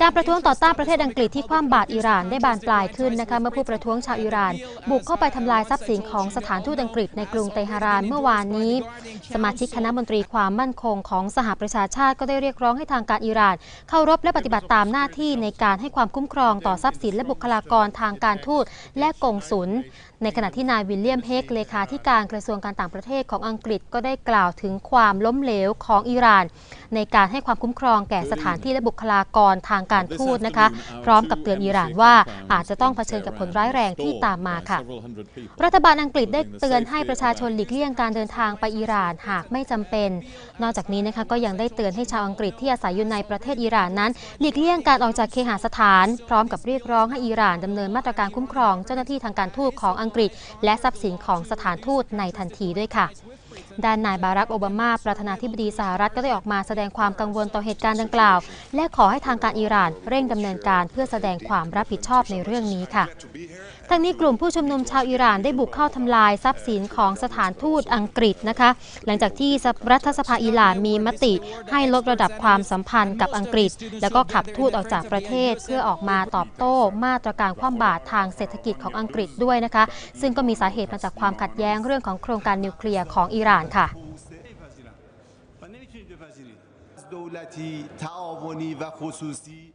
การประท้วงต่อต้านประเทศอังกฤษที่คว่ำบาตรอิหร่านได้บานปลายขึ้นนะคะเมื่อผู้ประท้วงชาวอิหร่าน บุกเข้าไปทำลายทรัพย์สินของสถานทูตอังกฤษในกรุงเตหะรานเมื่อวานนี้ สมาชิกคณะมนตรีความมั่นคงของสหประชาชาติก็ได้เรียกร้องให้ทางการอิหร่าน เคารพและปฏิบัติตามหน้าที่ในการให้ความคุ้มครองต่อทรัพย์สินและบุคลากรทางการทูตและกงสุลในขณะที่นายวิลเลียมเฮกเลขาธิการกระทรวงการต่างประเทศของอังกฤษก็ได้กล่าวถึงความล้มเหลวของอิหร่านในการให้ความคุ้มครองแก่สถานที่และบุคลากรทางการทูตนะคะ พร้อมกับเตือนอิหร่านว่าอาจจะต้องเผชิญกับผลร้ายแรงที่ตามมาค่ะ รัฐบาลอังกฤษได้เตือนให้ประชาชนหลีกเลี่ยงการเดินทางไปอิหร่านหากไม่จำเป็น นอกจากนี้นะคะก็ยังได้เตือนให้ชาวอังกฤษที่อาศัยอยู่ในประเทศอิหร่านนั้น หลีกเลี่ยงการออกจากเคหสถาน พร้อมกับเรียกร้องให้อิหร่านดำเนินมาตรการคุ้มครองเจ้าหน้าที่ทางการทูตของอังกฤษ และทรัพย์สินของสถานทูตในทันทีด้วยค่ะ ด้านนายบารักโอบามา ประธานาธิบดีสหรัฐก็ได้ออกมาแสดงความกังวลต่อเหตุการณ์ดังกล่าว และขอให้ทางการอิหร่านเร่งดำเนินการเพื่อแสดงความรับผิดชอบในเรื่องนี้ค่ะทั้งนี้กลุ่มผู้ชุมนุมชาวอิหร่านได้บุกเข้าทำลายทรัพย์สินของสถานทูตอังกฤษนะคะ หลังจากที่รัฐสภาอิหร่านมีมติ ให้ลดระดับความสัมพันธ์กับอังกฤษ แล้วก็ขับทูตออกจากประเทศ เพื่อออกมาตอบโต้มาตรการคว่ำบาตรทางเศรษฐกิจของอังกฤษด้วยนะคะ ซึ่งก็มีสาเหตุมาจากความขัดแย้งเรื่องของโครงการนิวเคลียร์ของอิหร่านค่ะ دولتی تعاونی و خصوصی